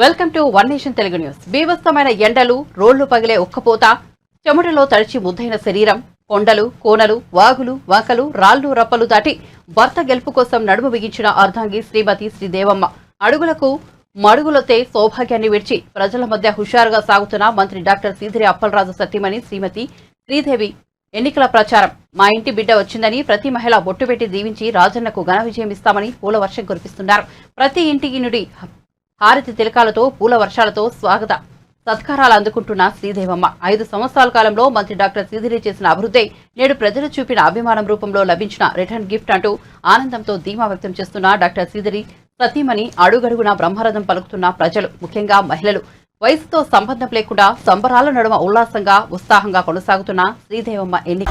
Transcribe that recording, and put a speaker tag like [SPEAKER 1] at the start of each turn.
[SPEAKER 1] Welcome to one nation Telugu news. బీభత్సమైన ఎండలు రోళ్ళు పగిలే ఉక్కపోత చెమటలో తడిచి ముద్దైన శరీరం కొండలు కోనలు వాగులు వాకలు రాళ్ళు రప్పలు దాటి భర్త గెలుపు కోసం నడుము బిగించిన అర్ధాంగి శ్రీమతి శ్రీదేవమ్మ. అడుగులకు మడుగులతే సౌభాగ్యాన్ని విడిచి ప్రజల మధ్య హుషారుగా సాగుతున్న మంత్రి డాక్టర్ సీదిరి అప్పలరాజు సత్యమణి శ్రీమతి శ్రీదేవి ఎన్నికల ప్రచారం. మా ఇంటి బిడ్డ వచ్చిందని ప్రతి మహిళ బొట్టు పెట్టి దీవించి రాజన్నకు ఘన విజయం ఇస్తామని పూల వర్షం కురిపిస్తున్నారు. ప్రతి ఇంటికి నుండి హారతి తిలకాలతో పూల వర్షాలతో స్వాగత. సత్కారాలు అందుకుంటున్న శ్రీదేవమ్మ. ఐదు సంవత్సరాల కాలంలో మంత్రి డాక్టర్ శ్రీధరి చేసిన అభివృద్ధి నేడు ప్రజలు చూపిన అభిమానం రూపంలో లభించిన రిటర్న్ గిఫ్ట్ అంటూ ఆనందంతో ధీమా వ్యక్తం చేస్తున్న డాక్టర్ శ్రీధరి సతీమణి అడుగడుగున బ్రహ్మరథం పలుకుతున్న ప్రజలు ముఖ్యంగా మహిళలు. వయసుతో సంబంధం లేకుండా సంబరాల నడుమ ఉల్లాసంగా ఉత్సాహంగా కొనసాగుతున్న శ్రీదేవమ్మ ఎన్నిక.